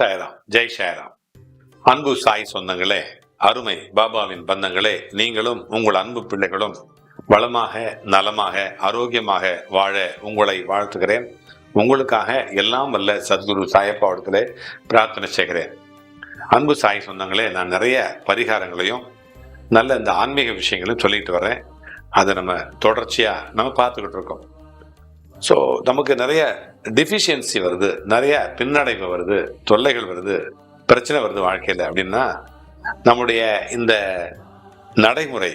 சாய்ராம் ஜெய் சாய்ராம் அன்பு சாய் சொந்தங்களே அருமை பாபாவின் பந்தங்களே நீங்களும் உங்கள் அன்பு பிள்ளைகளும் வளமாக நலமாக ஆரோக்கியமாக வாழ உங்களை வாழ்த்துகிறேன். உங்களுக்காக எல்லாம் வல்ல சத்குரு சாயப்பாவடத்திலே பிரார்த்தனை செய்கிறேன். அன்பு சாய் சொந்தங்களே நான் நிறைய பரிகாரங்களையும் நல்ல இந்த ஆன்மீக விஷயங்களையும் சொல்லிட்டு வரேன். அதை நம்ம தொடர்ச்சியாக நம்ம பார்த்துக்கிட்டு இருக்கோம். ஸோ நமக்கு நிறைய டிஃபிஷியன்சி வருது நிறைய பின்னடைவு வருது தொல்லைகள் வருது பிரச்சனை வருது வாழ்க்கையில் அப்படின்னா நம்முடைய இந்த நடைமுறை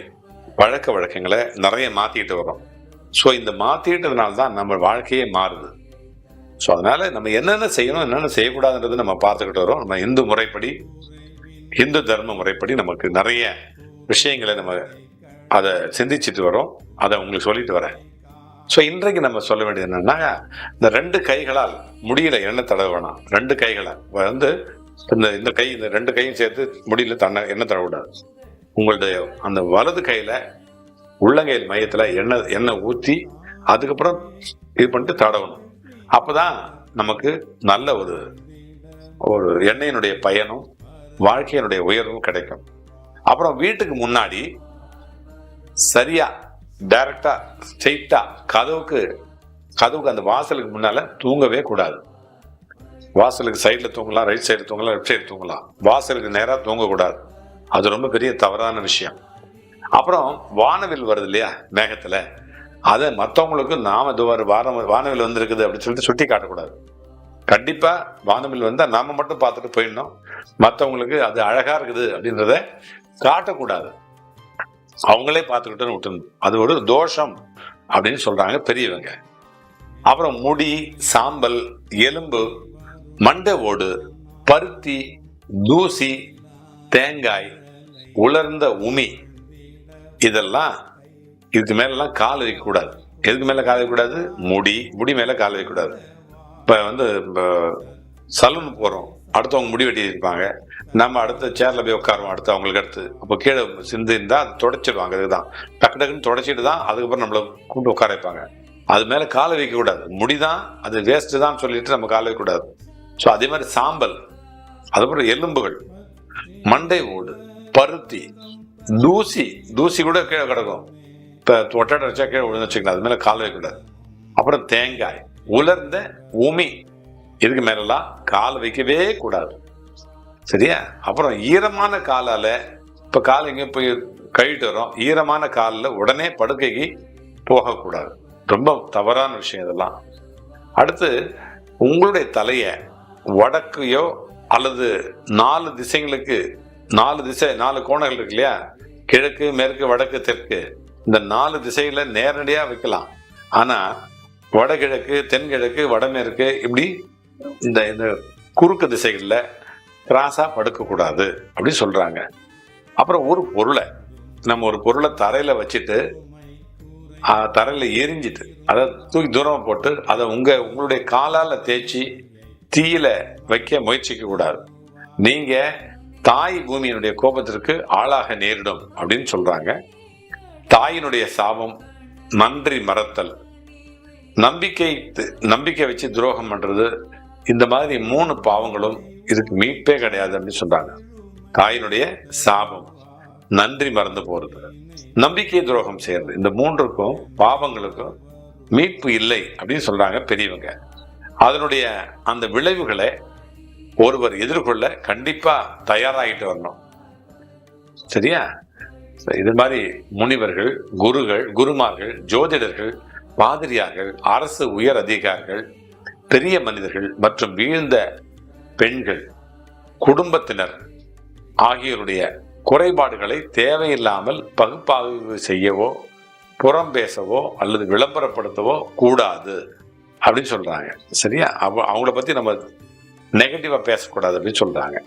பழக்க வழக்கங்களை நிறைய மாற்றிக்கிட்டு வரோம் ஸோ இந்த மாற்றிக்கிட்டதுனால தான் நம்ம வாழ்க்கையே மாறுது. ஸோ அதனால் நம்ம என்னென்ன செய்யணும் என்னென்ன செய்யக்கூடாதுன்றது நம்ம பார்த்துக்கிட்டு வரோம் நம்ம இந்து முறைப்படி இந்து தர்ம முறைப்படி நமக்கு நிறைய விஷயங்களை நம்ம அதை சிந்திச்சுட்டு வரோம் அதை உங்களுக்கு சொல்லிட்டு வரேன். ஸோ இன்றைக்கு நம்ம சொல்ல வேண்டியது என்னன்னா இந்த ரெண்டு கைகளால் முடியல எண்ணெய் தடவை வேணாம் ரெண்டு கைகளால் வந்து இந்த இந்த கை இந்த ரெண்டு கையும் சேர்த்து முடியல தன்னை எண்ணெய் தடவிடாது உங்களுடைய அந்த வலது கையில் உள்ளங்கையில் மையத்தில் எண்ணெய் எண்ணெய் ஊற்றி அதுக்கப்புறம் இது பண்ணிட்டு தடவணும். அப்போ தான் நமக்கு நல்ல ஒரு ஒரு எண்ணெயினுடைய பயனும் வாழ்க்கையினுடைய உயர்வும் கிடைக்கும். அப்புறம் வீட்டுக்கு முன்னாடி சரியாக டைரக்டா ஸ்ட்ரெயிட்டா கதவுக்கு கதவுக்கு அந்த வாசலுக்கு முன்னால தூங்கவே கூடாது. வாசலுக்கு சைடில் தூங்கலாம் ரைட் சைடு தூங்கலாம் லெஃப்ட் சைடு தூங்கலாம். வாசலுக்கு நேராக தூங்கக்கூடாது. அது ரொம்ப பெரிய தவறான விஷயம். அப்புறம் வானவில் வருது இல்லையா மேகத்தில்? அதை மற்றவங்களுக்கு நாம இது ஒரு வானம் வானவில் வந்திருக்குது அப்படின்னு சொல்லிட்டு சுட்டி காட்டக்கூடாது. கண்டிப்பாக வானவில் வந்தால் நாம மட்டும் பார்த்துட்டு போயிடணும். மற்றவங்களுக்கு அது அழகாக இருக்குது அப்படின்றத காட்டக்கூடாது. அவங்களே பார்த்துக்கிட்டு விட்டு அது ஒரு தோஷம் அப்படின்னு சொல்கிறாங்க பெரியவங்க. அப்புறம் முடி சாம்பல் எலும்பு மண்டை ஓடு பருத்தி தூசி தேங்காய் உலர்ந்த உமி. இதெல்லாம் இதுக்கு மேலெல்லாம் கால் வைக்கக்கூடாது. எதுக்கு மேலே கால் வைக்கக்கூடாது? முடி முடி மேலே கால் வைக்கக்கூடாது. இப்போ வந்து சலூன் போகிறோம் அடுத்தவங்க முடி வெட்டி இருப்பாங்க. நம்ம அடுத்த சேரில் போய் உட்காருவோம். அடுத்து அவங்களுக்கு அடுத்து. அப்போ கீழே சிந்து இருந்தால் அது தொடச்சிடுவாங்க அதுதான் டக்கு டக்குன்னு தொடச்சிட்டு தான் அதுக்கப்புறம் நம்மளை கூப்பிட்டு உட்கார வைப்பாங்க. அது மேலே காலை வைக்கக்கூடாது முடி தான் அது வேஸ்ட்டு தான் சொல்லிட்டு நம்ம காலை வைக்கக்கூடாது ஸோ அதே மாதிரி சாம்பல். அதுக்கப்புறம் எலும்புகள். மண்டை ஓடு. பருத்தி. தூசி. தூசி கூட கீழே கிடக்கும். இப்போ ஒட்டடை வச்சா கீழே விழுந்து வச்சுக்கலாம் அது மேலே கால் வைக்கக்கூடாது அப்புறம் தேங்காய். உலர்ந்த உமி. இதுக்கு மேலெல்லாம் கால் வைக்கவே கூடாது. சரியா? அப்புறம் ஈரமான காலால் இப்போ கால் எங்கே போய் கழுவிட்டு வரோம் ஈரமான காலில் உடனே படுக்கைக்கு போகக்கூடாது. ரொம்ப தவறான விஷயம் இதெல்லாம். அடுத்து உங்களுடைய தலையை வடக்கையோ அல்லது நாலு திசைங்களுக்கு நாலு திசை நாலு கோணங்கள் இருக்கு இல்லையா? கிழக்கு மேற்கு வடக்கு தெற்கு. இந்த நாலு திசைகளை நேரடியாக வைக்கலாம். ஆனால் வடகிழக்கு தென்கிழக்கு வடமேற்கு இப்படி இந்த இந்த குறுக்கு திசைகளில் கிராஸாக படுக்கக்கூடாது அப்படின்னு சொல்கிறாங்க அப்புறம் ஒரு பொருளை நம்ம ஒரு பொருளை தரையில் வச்சுட்டு தரையில் எரிஞ்சிட்டு அதை தூக்கி தூரமாக போட்டு அதை உங்கள் உங்களுடைய காலால் தேய்ச்சி தீயில வைக்க முயற்சிக்க கூடாது. நீங்கள் தாய் பூமியினுடைய கோபத்திற்கு ஆளாக நேரிடும் அப்படின்னு சொல்கிறாங்க தாயினுடைய சாபம் நன்றி மறத்தல். நம்பிக்கை நம்பிக்கை வச்சு துரோகம் பண்றது இந்த மாதிரி மூணு பாவங்களும் இதுக்கு மீட்பே கிடையாது அப்படின்னு சொல்றாங்க. தாயினுடைய சாபம் நன்றி மறந்து போறது நம்பிக்கை துரோகம் செய்யறது இந்த மூன்றுக்கும் பாவங்களுக்கும் மீட்பு இல்லை அப்படின்னு சொல்றாங்க பெரியவங்க. அதனுடைய அந்த விளைவுகளை ஒருவர் எதிர்கொள்ள கண்டிப்பா தயாராகிட்டு வரணும். சரியா? இது மாதிரி முனிவர்கள் குருகள் குருமார்கள் ஜோதிடர்கள் பாதிரியார்கள் அரசு உயர் அதிகாரிகள் பெரிய மனிதர்கள் மற்றும் வீழ்ந்த பெண்கள் குடும்பத்தினர் ஆகியோருடைய குறைபாடுகளை தேவையில்லாமல் பகுப்பாய்வு செய்யவோ புறம் பேசவோ அல்லது விளம்பரப்படுத்தவோ கூடாது அப்படின்னு சொல்றாங்க. சரியா? அவ அவங்கள பத்தி நம்ம நெகட்டிவா பேசக்கூடாது அப்படின்னு சொல்றாங்க.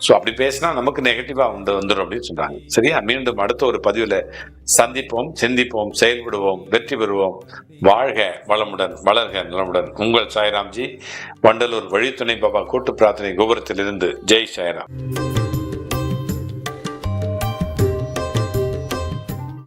ஸோ அப்படி பேசினா நமக்கு நெகட்டிவாக வந்து வந்துடும் அப்படின்னு சொல்கிறாங்க சரியா? மீண்டும் அடுத்த ஒரு பதிவில் சந்திப்போம் சிந்திப்போம் செயல்படுவோம் வெற்றி பெறுவோம். வாழ்க வளமுடன் வளர்க நலமுடன். உங்கள் சாய்ராம்ஜி வண்டலூர் வழித்துணை பாபா கூட்டு பிரார்த்தனை கோபுரத்திலிருந்து. ஜெய் சாய்ராம்.